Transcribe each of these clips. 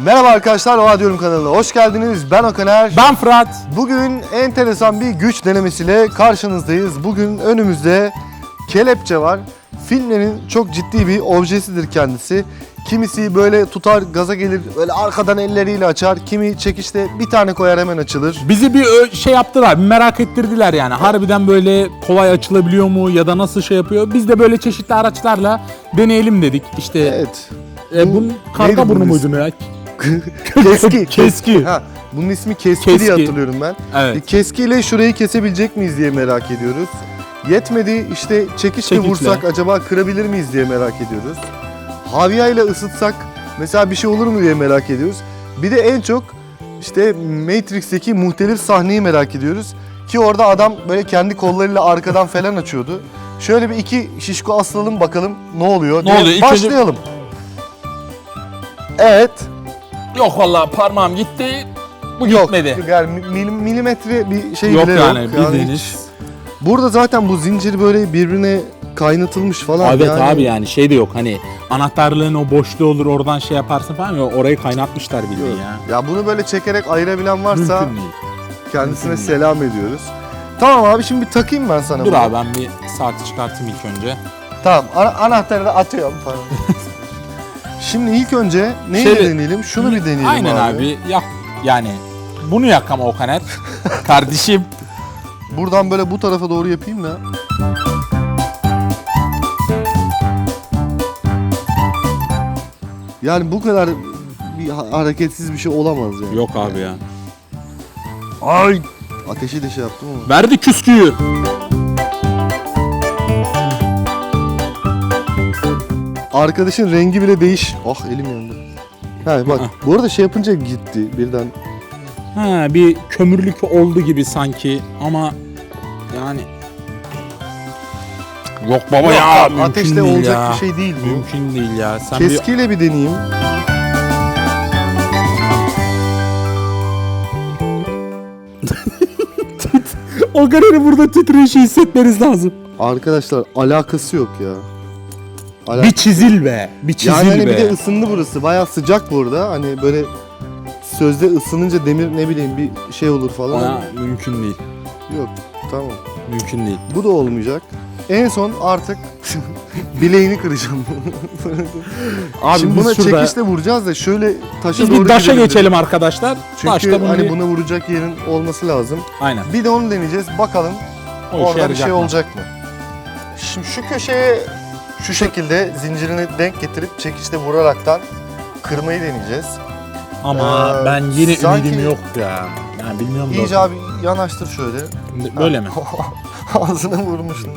Merhaba arkadaşlar, Oha Diyorum kanalına hoş geldiniz. Ben Okaner. Ben Fırat. Bugün enteresan bir güç denemesiyle karşınızdayız. Bugün önümüzde kelepçe var. Filmlerin çok ciddi bir objesidir kendisi. Kimisi böyle tutar, gaza gelir, böyle arkadan elleriyle açar. Kimi çekişte bir tane koyar hemen açılır. Bizi bir ö- şey yaptılar, bir merak ettirdiler yani. Harbiden böyle kolay açılabiliyor mu ya da nasıl şey yapıyor? Biz de böyle çeşitli araçlarla deneyelim dedik. İşte Evet. e, bunun Neydi karga burnu bunun muydu ya? Keski. Keski. Ha, bunun ismi keski, Keski. diye hatırlıyorum ben. Evet. Keskiyle şurayı kesebilecek miyiz diye merak ediyoruz. Yetmedi işte çekişle Çekiçle. vursak acaba kırabilir miyiz diye merak ediyoruz. Havya ile ısıtsak mesela bir şey olur mu diye merak ediyoruz. Bir de en çok işte Matrix'teki muhtelif sahneyi merak ediyoruz. Ki orada adam böyle kendi kollarıyla arkadan falan açıyordu. Şöyle bir iki şişko aslalım bakalım ne oluyor. Ne diye oluyor? Başlayalım. Evet. Yok vallahi parmağım gitti. Bu Yok. gitmedi. Yani mil- milimetre bir şey Yok bile yani yok. bildiğiniz. hiç- Burada zaten bu zincir böyle birbirine kaynatılmış falan. Evet yani. abi yani şey de yok hani anahtarlığın o boşluğu olur oradan şey yaparsın falan ya orayı kaynatmışlar bildiğin ya. Ya bunu böyle çekerek ayırabilen varsa Mümkün değil. kendisine mümkün selam ediyoruz. Tamam abi şimdi bir takayım ben sana Dur bunu. abi ben bir saati çıkartayım ilk önce. Tamam ana- anahtarı da atıyorum falan. şimdi ilk önce neyi Şöyle- deneyelim? Şunu bir deneyelim Aynen abi. Yak yani bunu yak ama o kanet. Kardeşim. Buradan böyle bu tarafa doğru yapayım da. Yani bu kadar bir ha- hareketsiz bir şey olamaz yani. Yok abi ya. Ay! Ateşi de şey yaptım ama. Verdi küsküyü. Arkadaşın rengi bile değiş. Ah elim yandı. Ha bak bu arada şey yapınca gitti birden. Ha bir kömürlük oldu gibi sanki ama yani Yok baba Yok ya mümkün ateşle değil olacak ya. bir şey değil bu. Mümkün değil ya. Sen bir Keskiyle bir deneyeyim. o kararı burada titreşi hissetmeniz lazım. Arkadaşlar alakası yok ya. Ala- Bir çizil be. Bir çizil yani hani be. bir de ısındı burası. Bayağı sıcak burada. Hani böyle sözde ısınınca demir ne bileyim bir şey olur falan. Ha, mümkün değil. Yok tamam. Mümkün değil. Bu da olmayacak. En son artık bileğini kıracağım. Abi Şimdi buna şurada- çekişle vuracağız da şöyle taşa Biz doğru bir daşa gidelim. geçelim arkadaşlar. Çünkü bunu hani bir- buna vuracak yerin olması lazım. Aynen. Bir de onu deneyeceğiz. Bakalım O işe orada bir yarayacak şey mı? olacak mı? Şimdi şu köşeye şu şekilde zincirini denk getirip çekişle vuraraktan kırmayı deneyeceğiz. Ama Ee, ben yine sanki- ümidim yok ya. Yani bilmiyorum da. İyice abi yanaştır şöyle. Böyle mi? Ağzına vurmuşsun.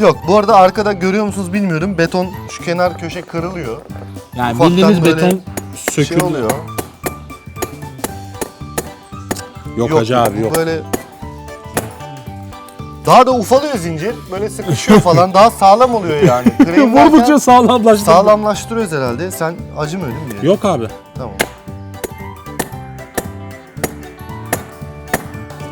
Yok bu arada arkada görüyor musunuz bilmiyorum. Beton şu kenar köşe kırılıyor. Yani Ufaktan bildiğiniz beton Şey söküldü. oluyor. Yok, hacı abi yok. Böyle daha da ufalıyor zincir. Böyle sıkışıyor falan. daha sağlam oluyor yani. Krem Vurdukça sağlamlaştı. sağlamlaştırıyoruz herhalde. Sen acımıyor değil mi? diye? Yok abi. Tamam.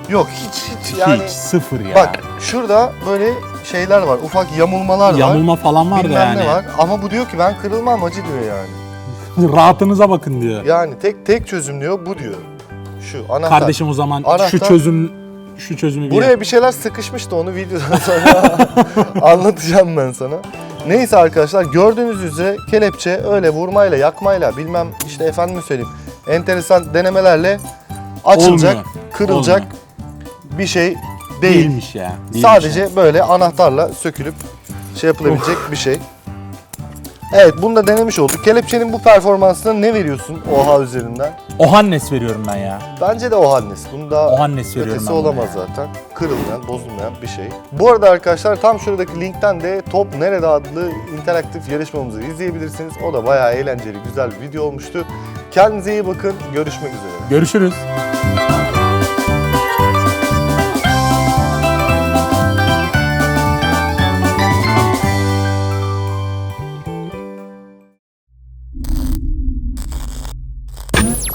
Yok hiç hiç yani. Hiç sıfır ya. Bak şurada böyle şeyler var. Ufak yamulmalar var. Yamulma falan var da Bilmem yani. ne var. Ama bu diyor ki ben kırılmam acı diyor yani. Rahatınıza bakın diyor. Yani tek tek çözüm diyor bu diyor. Şu anahtar. Kardeşim o zaman Anahtar- şu çözüm şu çözümü bir yap. Buraya bir şeyler sıkışmıştı onu videodan sonra anlatacağım ben sana. Neyse arkadaşlar gördüğünüz üzere kelepçe öyle vurmayla yakmayla bilmem işte efendim söyleyeyim enteresan denemelerle açılacak, Olmuyor. kırılacak bir şey değil. değilmiş ya. değilmiş Sadece ya. böyle anahtarla sökülüp şey yapılabilecek bir şey. Evet bunu da denemiş olduk. Kelepçenin bu performansına ne veriyorsun OHA üzerinden? Ohannes veriyorum ben ya. Bence de OHANNES. Bunda Ohannes veriyorum ötesi ben buna olamaz ya. zaten. Kırılmayan, bozulmayan bir şey. Bu arada arkadaşlar tam şuradaki linkten de Top Nerede adlı interaktif yarışmamızı izleyebilirsiniz. O da bayağı eğlenceli, güzel bir video olmuştu. Kendinize iyi bakın. Görüşmek üzere. Görüşürüz.